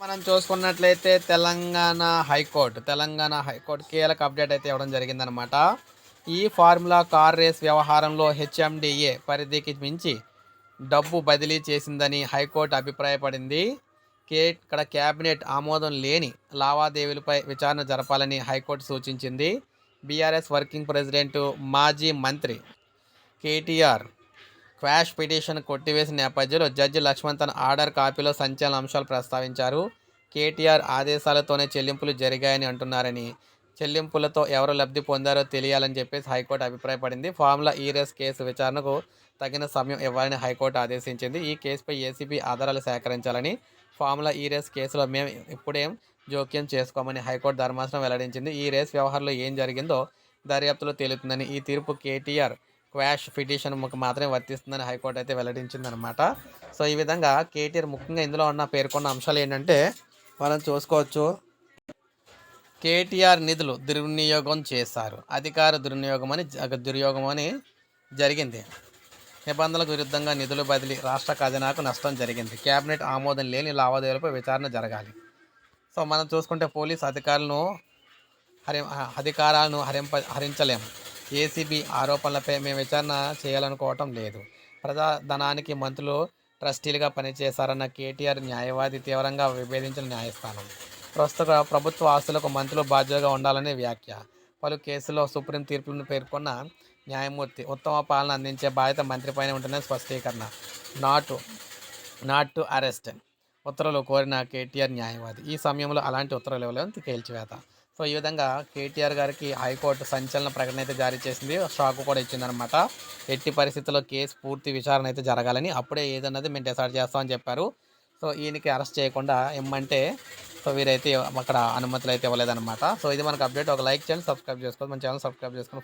మనం చూసుకున్నట్లయితే Telangana high court Telangana high court కీలక అప్డేట్ అయితే ఇవ్వడం జరిగిందనమాట ఈ ఫార్ములా కార్ రేస్ వ్యవహారంలో హెచ్ఎండిఏ పరిధికి మించి డబ్బు బదిలీ చేసిందని హైకోర్టు అభిప్రాయపడింది. కే ఇక్కడ క్యాబినెట్ ఆమోదం లేని లావాదేవీలపై విచారణ జరపాలని హైకోర్టు సూచించింది. బీఆర్ఎస్ వర్కింగ్ ప్రెసిడెంట్ మాజీ మంత్రి కేటీఆర్ క్వాష్ పిటిషన్ కొట్టివేసిన నేపథ్యంలో జడ్జి లక్ష్మణ్ తన ఆర్డర్ కాపీలో సంచలన అంశాలు ప్రస్తావించారు. కేటీఆర్ ఆదేశాలతోనే చెల్లింపులు జరిగాయని అంటున్నారని. చెల్లింపులతో ఎవరు లబ్ధి పొందారో తెలియాలని చెప్పేసి హైకోర్టు అభిప్రాయపడింది. ఫార్ములా ఈరెస్ కేసు విచారణకు తగిన సమయం ఇవ్వాలని హైకోర్టు ఆదేశించింది. ఈ కేసుపై ఏసీబీ ఆధారాలు సేకరించాలని ఫార్ములా ఈ రేస్ కేసులో మేము ఇప్పుడేం జోక్యం చేసుకోమని హైకోర్టు ధర్మాసనం వెల్లడించింది. ఈ రేస్ వ్యవహారంలో ఏం జరిగిందో దర్యాప్తులో తేలుతుందని ఈ తీర్పు కేటీఆర్ క్వాష్ పిటిషన్ మాత్రమే వర్తిస్తుందని హైకోర్టు అయితే వెల్లడించిందనమాట. సో ఈ విధంగా కేటీఆర్ ముఖ్యంగా ఇందులో ఉన్న పేర్కొన్న అంశాలు ఏంటంటే మనం చూసుకోవచ్చు. కేటీఆర్ నిధులు దుర్వినియోగం చేశారు. అధికార దుర్వినియోగం అని దుర్యోగం అని జరిగింది. నిబంధనలకు విరుద్ధంగా నిధులు బదిలీ రాష్ట్ర ఖజానాకు నష్టం జరిగింది. కేబినెట్ ఆమోదం లేని లావాదేవీలపై విచారణ జరగాలి. సో మనం చూసుకుంటే పోలీస్ అధికారులను హరి అధికారాలను హరింప హరించలేము ఏసీబీ ఆరోపణలపై మేము విచారణ చేయాలనుకోవటం లేదు. ప్రజా ధనానికి మంత్రులు ట్రస్టీలుగా పనిచేశారన్న కేటీఆర్ న్యాయవాది తీవ్రంగా విభేదించిన న్యాయస్థానం. ప్రస్తుత ప్రభుత్వ ఆస్తులకు మంత్రులు బాధ్యతగా ఉండాలనే వ్యాఖ్య. పలు కేసుల్లో సుప్రీం తీర్పులను పేర్కొన్న న్యాయమూర్తి ఉత్తమ పాలన అందించే బాధ్యత మంత్రిపైన ఉంటుందని స్పష్టీకరణ. నాటు నాట్ టు అరెస్ట్. ఉత్తర్వులు కోరిన కేటీఆర్ న్యాయవాది. ఈ సమయంలో అలాంటి ఉత్తర్వులు ఇవ్వలేదు తేల్చివేత. సో ఈ విధంగా కేటీఆర్ గారికి హైకోర్టు సంచలన ప్రకటన అయితే జారీ చేసింది. షాక్ కూడా ఇచ్చిందనమాట ఎట్టి పరిస్థితుల్లో కేసు పూర్తి విచారణ అయితే జరగాలని అప్పుడే ఏదన్నది మేము డిసైడ్ చేస్తామని చెప్పారు. సో ఈయనకి అరెస్ట్ చేయకుండా ఇమ్మంటే సో వీరైతే అక్కడ అనుమతులు అయితే ఇవ్వలేదన్నమాట. సో ఇది మనకు అప్డేట్. ఒక లైక్ చేయండి సబ్స్క్రైబ్ చేసుకోండి. మన ఛానల్ సబ్స్క్రైబ్ చేసుకోండి.